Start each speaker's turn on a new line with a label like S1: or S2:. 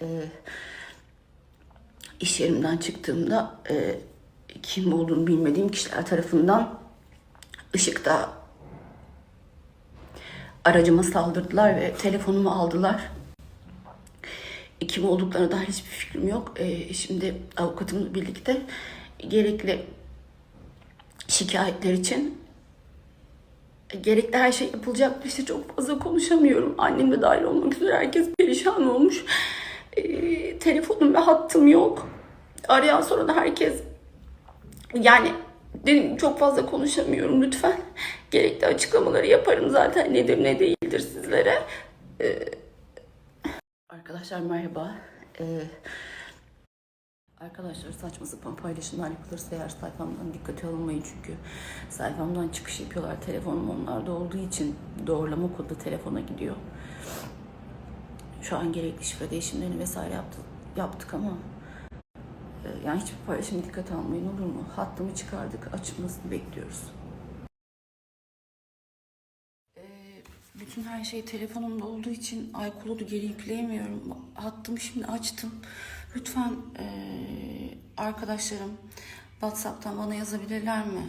S1: e, iş yerimden çıktığımda e, kim olduğunu bilmediğim kişiler tarafından ışıkta aracıma saldırdılar ve telefonumu aldılar. Kim olduklarına dair hiçbir fikrim yok. E, şimdi avukatımla birlikte gerekli şikayetler için gerekli her şey yapılacak. İşte çok fazla konuşamıyorum. Annem de dahil olmak üzere herkes perişan olmuş. Ee, telefonum ve hattım yok. Arayan sonra da herkes yani dedim çok fazla konuşamıyorum lütfen. Gerekli açıklamaları yaparım zaten nedir ne değildir sizlere. Ee, arkadaşlar merhaba. Ee, Arkadaşlar saçma sapan paylaşımlar yapılırsa eğer sayfamdan dikkate alınmayın çünkü sayfamdan çıkış yapıyorlar. Telefonum onlarda olduğu için doğrulama kodu telefona gidiyor. Şu an gerekli şifre değişimlerini vesaire yaptı, yaptık ama e, yani hiçbir paylaşım dikkate almayın olur mu? Hattımı çıkardık, açılmasını bekliyoruz. E, bütün her şey telefonumda olduğu için iCloud'u geri yükleyemiyorum. Hattımı şimdi açtım. Lütfen eee, arkadaşlarım WhatsApp'tan bana yazabilirler mi?